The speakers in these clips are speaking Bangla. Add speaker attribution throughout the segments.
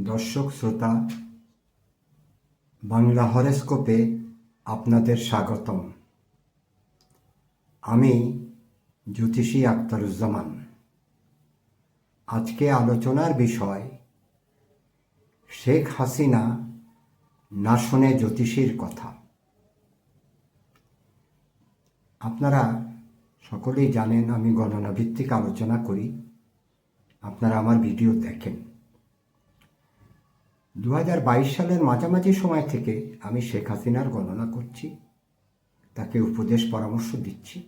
Speaker 1: দর্শক, শ্রোতা, বাংলা হরেস্কোপে আপনাদের স্বাগতম। আমি জ্যোতিষী আখতারুজ্জামান আজকে আলোচনার বিষয়, শেখ হাসিনা না শোনে জ্যোতিষীর কথা। আপনারা সকলেই জানেন, আমি গণনা ভিত্তিক আলোচনা করি। আপনারা আমার ভিডিও দেখেন। দু হাজার বাইশ সালের মাঝামাঝি সময় থেকে আমি শেখ হাসিনার গণনা করছি, তাকে উপদেশ পরামর্শ দিচ্ছি।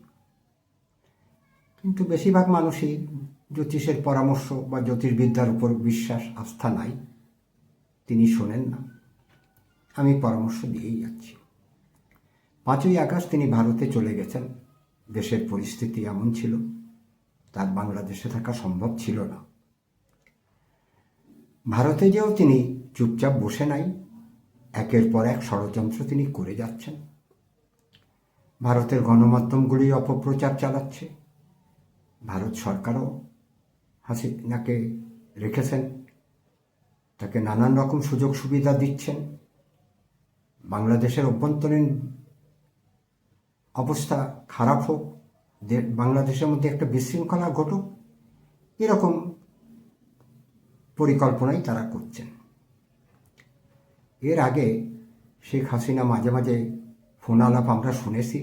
Speaker 1: কিন্তু বেশিরভাগ মানুষই জ্যোতিষের পরামর্শ বা জ্যোতির্বিদ্যার উপর বিশ্বাস, আস্থা নাই। তিনি শোনেন না। আমি পরামর্শ দিয়েই যাচ্ছি। পাঁচই আগস্ট তিনি ভারতে চলে গেছেন। দেশের পরিস্থিতি এমন ছিল, তার বাংলাদেশে থাকা সম্ভব ছিল না। ভারতে যেও তিনি চুপচাপ বসে নাই। একের পর এক ষড়যন্ত্র তিনি করে যাচ্ছেন। ভারতের গণমাধ্যমগুলি অপপ্রচার চালাচ্ছে। ভারত সরকারও হাসিনাকে রেখেছেন। তাকে নানান রকম সুযোগ সুবিধা দিচ্ছেন। বাংলাদেশের অভ্যন্তরীণ অবস্থা খারাপ হোক বাংলাদেশের মধ্যে একটা বিশৃঙ্খলা ঘটুক, এরকম পরিকল্পনাই তারা করছেন। এর আগে শেখ হাসিনা মাঝে মাঝে ফোন আলাপ আমরা শুনেছি,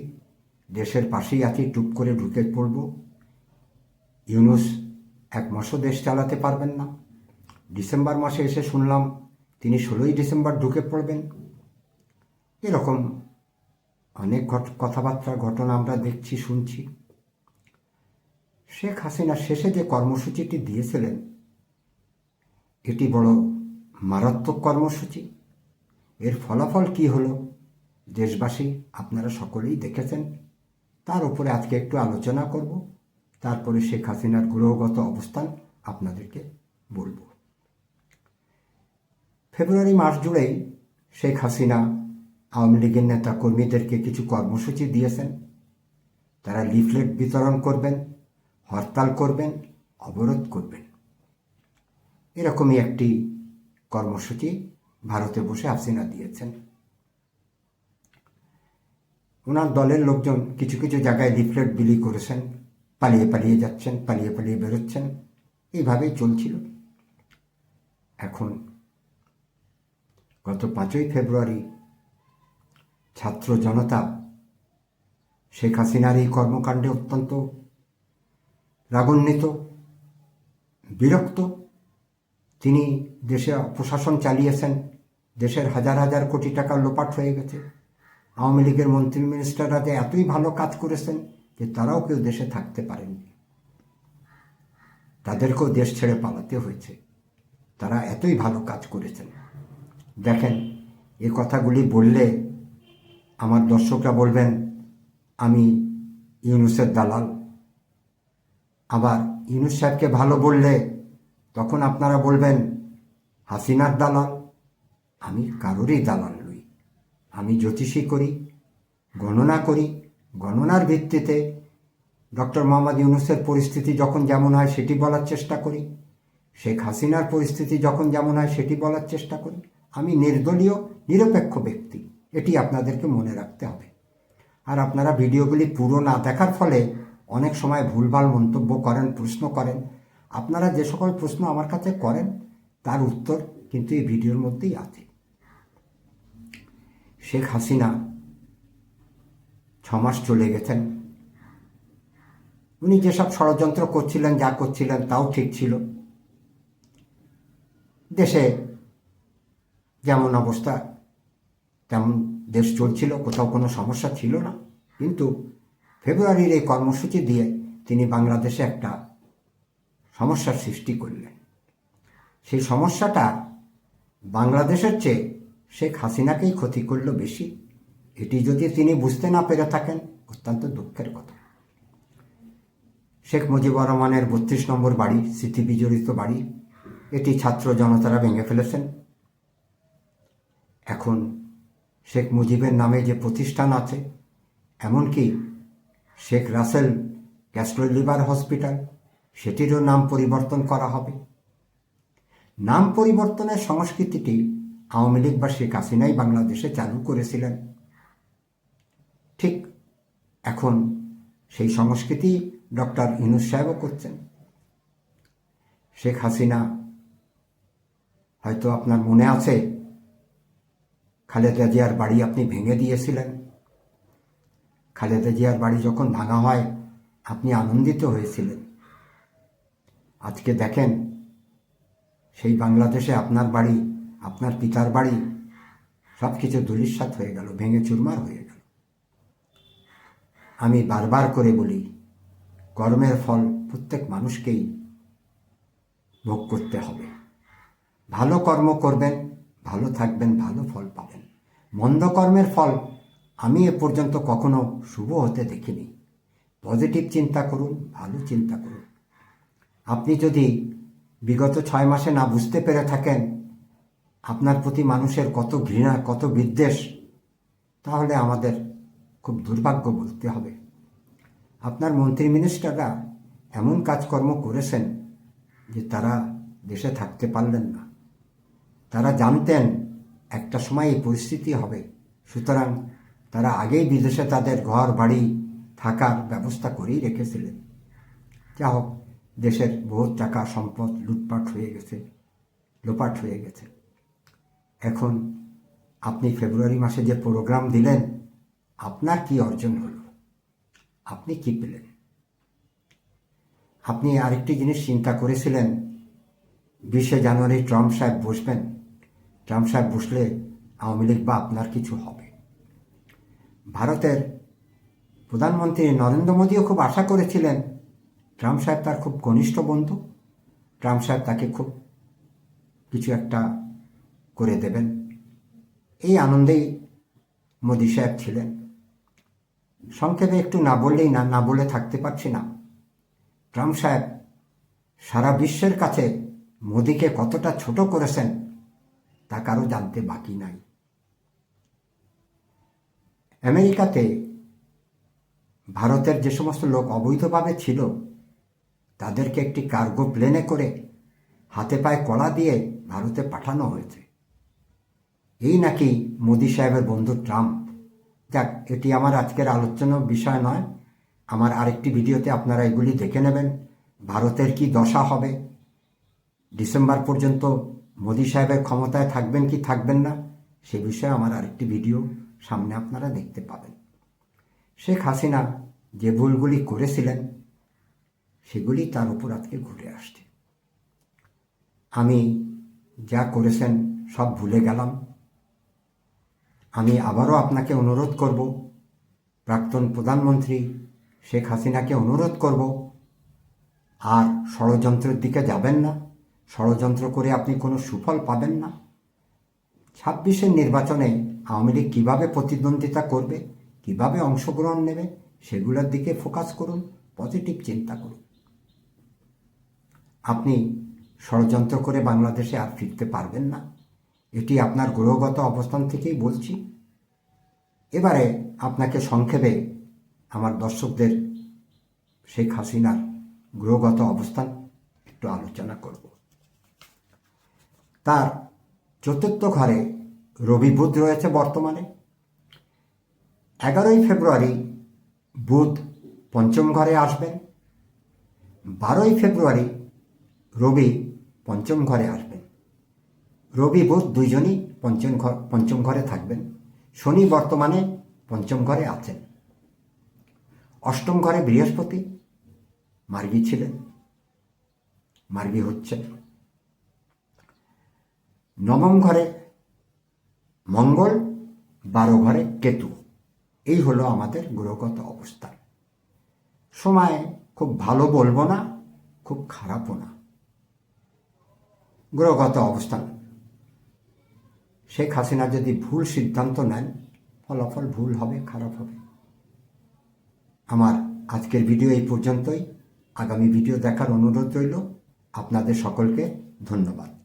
Speaker 1: দেশের পাশেই আছি, টুপ করে ঢুকে পড়ব। ইউনুস এক মাসও দেশ চালাতে পারবেন না। ডিসেম্বর মাসে এসে শুনলাম তিনি ষোলোই ডিসেম্বর ঢুকে পড়বেন। এরকম অনেক কথাবার্তা ঘটনা আমরা দেখছি, শুনছি। শেখ হাসিনা শেষে যে কর্মসূচিটি দিয়েছিলেন এটি বড় মারাত্মক কর্মসূচি। এর ফলাফল কি হলো? দেশবাসী, আপনারা সকলেই দেখেছেন। তার উপরে আজকে একটু আলোচনা করব। তারপরে শেখ হাসিনার গ্রহগত অবস্থান আপনাদেরকে বলব। ফেব্রুয়ারি মাস জুড়েই শেখ হাসিনা আওয়ামী লীগের নেতা কর্মীদেরকে কিছু কর্মসূচি দিয়েছেন। তারা লিফলেট বিতরণ করবেন, হরতাল করবেন, অবরোধ করবেন। এরকমই একটি কর্মসূচি ভারতে বসে হাসিনা দিয়েছেন। ওনার দলের লোকজন কিছু কিছু জায়গায় লিফলেট বিলি করেছেন, পালিয়ে পালিয়ে যাচ্ছেন, পালিয়ে পালিয়ে বেরোচ্ছেন। এইভাবেই চলছিল। এখন গত পাঁচই ফেব্রুয়ারি ছাত্র জনতা শেখ হাসিনার এই কর্মকাণ্ডে অত্যন্ত রাগান্বিত, বিরক্ত তিনি দেশে প্রশাসন চালিয়েছেন। দেশের হাজার হাজার কোটি টাকা লোপাট হয়ে গেছে। আওয়ামী লীগের মন্ত্রী মিনিস্টাররা যে এতই ভালো কাজ করেছেন যে তারাও কেউ দেশে থাকতে পারেননি। তাদেরকেও দেশ ছেড়ে পালাতে হয়েছে। তারা এতই ভালো কাজ করেছেন। দেখেন, এ কথাগুলি বললে আমার দর্শকরা বলবেন, আমি ইউনুসের দালাল। আবার ইউনুস সাহেবকে ভালো বললে তখন আপনারা বলবেন, হাসিনার দালাল, আমি কারোরই দালাল নই। আমি জ্যোতিষী করি, গণনা করি। গণনার ভিত্তিতে ডক্টর মোহাম্মদ ইউনুসের পরিস্থিতি যখন যেমন হয় সেটি বলার চেষ্টা করি, শেখ হাসিনার পরিস্থিতি যখন যেমন হয় সেটি বলার চেষ্টা করি। আমি নির্দলীয়, নিরপেক্ষ ব্যক্তি, এটি আপনাদেরকে মনে রাখতে হবে। আর আপনারা ভিডিওগুলি পুরো না দেখার ফলে অনেক সময় ভুলভাল মন্তব্য করেন, প্রশ্ন করেন আপনারা যে সকল প্রশ্ন আমার কাছে করেন, তার উত্তর কিন্তু এই ভিডিওর মধ্যেই আছে। শেখ হাসিনা ছমাস চলে গেছেন। উনি যেসব ষড়যন্ত্র করছিলেন, যা করছিলেন, তাও ঠিক ছিল। দেশে যেমন অবস্থা, তেমন দেশ চলছিল, কোথাও কোনো সমস্যা ছিল না। কিন্তু ফেব্রুয়ারির এই কর্মসূচি দিয়ে তিনি বাংলাদেশে একটা সমস্যার সৃষ্টি করলেন। সেই সমস্যাটা বাংলাদেশের চেয়ে শেখ হাসিনাকেই ক্ষতি করল বেশি। এটি যদি তিনি বুঝতে না পেরে থাকেন, অত্যন্ত দুঃখের কথা। শেখ মুজিবুর রহমানের বত্রিশ নম্বর বাড়ি স্মৃতি বিজড়িত বাড়ি, এটি ছাত্র জনতারা ভেঙে ফেলেছেন। এখন শেখ মুজিবের নামে যে প্রতিষ্ঠান আছে, এমনকি Sheikh Russel gastro liver hospital সেটিরও নাম পরিবর্তন করা হবে। নাম পরিবর্তনের সংস্কৃতিটি আওয়ামী লীগ বা শেখ হাসিনাই বাংলাদেশে চালু করেছিলেন। ঠিক এখন সেই সংস্কৃতি ডক্টর ইনুস সাহেবও করছেন। শেখ হাসিনা, হয়তো আপনার মনে আছে, খালেদা জিয়ার বাড়ি আপনি ভেঙে দিয়েছিলেন। খালেদা জিয়ার বাড়ি যখন ভাঙা হয়, আপনি আনন্দিত হয়েছিলেন। আজকে দেখেন, সেই বাংলাদেশে আপনার বাড়ি, আপনার পিতার বাড়ি সব কিছু ধুলিস্বাত হয়ে গেল, ভেঙে চুরমার হয়ে গেল। আমি বারবার করে বলি, কর্মের ফল প্রত্যেক মানুষকেই ভোগ করতে হবে। ভালো কর্ম করবেন, ভালো থাকবেন, ভালো ফল পাবেন। মন্দ কর্মের ফল আমি এ পর্যন্ত কখনো শুভ হতে দেখিনি। পজিটিভ চিন্তা করুন, ভালো চিন্তা করুন। আপনি যদি বিগত ছয় মাসে না বুঝতে পেরে থাকেন আপনার প্রতি মানুষের কত ঘৃণা, কত বিদ্বেষ, তাহলে আমাদের খুব দুর্ভাগ্য বলতে হবে। আপনার মন্ত্রী মিনিস্টাররা এমন কাজকর্ম করেছেন যে তারা দেশে থাকতে পারলেন না। তারা জানতেন একটা সময় এই পরিস্থিতি হবে, সুতরাং তারা আগেই বিদেশে তাদের ঘর, বাড়ি থাকার ব্যবস্থা করেই রেখেছিলেন। যা হোক দেশের বহুত টাকা সম্পদ লুটপাট হয়ে গেছে, লোপাট হয়ে গেছে। এখন আপনি ফেব্রুয়ারি মাসে যে প্রোগ্রাম দিলেন, আপনার কি অর্জন হলো? আপনি কি পেলেন? আপনি আরেকটি জিনিস চিন্তা করেছিলেন, বিশে জানুয়ারি ট্রাম্প সাহেব বসবেন। ট্রাম্প সাহেব বসলে আওয়ামী লীগ বা আপনার কিছু হবে। ভারতের প্রধানমন্ত্রী নরেন্দ্র মোদীও খুব আশা করেছিলেন ট্রাম্প সাহেব তার খুব ঘনিষ্ঠ বন্ধু। ট্রাম্প সাহেব তাকে খুব কিছু একটা করে দেবেন। এই আনন্দেই মোদী সাহেব ছিলেন। সংক্ষেপে একটু না বললেই না না বলে থাকতে পারছি না। ট্রাম্প সাহেব সারা বিশ্বের কাছে মোদীকে কতটা ছোট করেছেন, তা কারও জানতে বাকি নাই। আমেরিকাতে ভারতের যে সমস্ত লোক অবৈধভাবে ছিল তাদেরকে একটি কার্গো প্লেনে করে হাতে পায়ে কলা দিয়ে ভারতে পাঠানো হয়েছে। এই নাকি মোদী সাহেবের বন্ধু ট্রাম্প। যাক, এটি আমার আজকের আলোচনার বিষয় নয়। আমার আরেকটি ভিডিওতে আপনারা এগুলি দেখে নেবেন। ভারতের কি দশা হবে? ডিসেম্বর পর্যন্ত মোদী সাহেবের ক্ষমতায় থাকবেন কি থাকবেন না, সে বিষয়ে আমার আরেকটি ভিডিও সামনে আপনারা দেখতে পাবেন। শেখ হাসিনা যে ভুলগুলি করেছিলেন সেগুলি তার উপর আজকে ঘুরে আসছে। আমি যা করেছেন সব ভুলে গেলাম। আমি আবারও আপনাকে অনুরোধ করব, প্রাক্তন প্রধানমন্ত্রী শেখ হাসিনাকে অনুরোধ করব, আর ষড়যন্ত্রের দিকে যাবেন না, ষড়যন্ত্র করে আপনি কোনো সুফল পাবেন না। ছাব্বিশের নির্বাচনে আওয়ামী লীগ কীভাবে প্রতিদ্বন্দ্বিতা করবে, কীভাবে অংশগ্রহণ নেবে, সেগুলোর দিকে ফোকাস করুন, পজিটিভ চিন্তা করুন। আপনি ষড়যন্ত্র করে বাংলাদেশে আর ফিরতে পারবেন না। এটি আপনার গ্রহগত অবস্থান থেকেই বলছি। এবারে আপনাকে সংক্ষেপে আমার দর্শকদের শেখ হাসিনার গ্রহগত অবস্থান একটু আলোচনা করব। তার চতুর্থ ঘরে রবি বুধ রয়েছে বর্তমানে। এগারোই ফেব্রুয়ারি বুধ পঞ্চম ঘরে আসবেন। বারোই ফেব্রুয়ারি রবি পঞ্চম ঘরে আসবেন। রবি বুধ দুইজনই পঞ্চম ঘর পঞ্চম ঘরে থাকবেন। শনি বর্তমানে পঞ্চম ঘরে আছেন। অষ্টম ঘরে বৃহস্পতি, মার্গী ছিলেন। মার্গী হচ্ছেন। নবম ঘরে মঙ্গল, বারো ঘরে কেতু। এই হলো আমাদের গ্রহগত অবস্থা। সময় খুব ভালো বলব না, খুব খারাপও না। গ্রহগত অবস্থান। শেখ হাসিনা যদি ভুল সিদ্ধান্ত নেন, ফলাফল ভুল হবে, খারাপ হবে। আমার আজকের ভিডিও এই পর্যন্তই। আগামী ভিডিও দেখার অনুরোধ রইল। আপনাদের সকলকে ধন্যবাদ।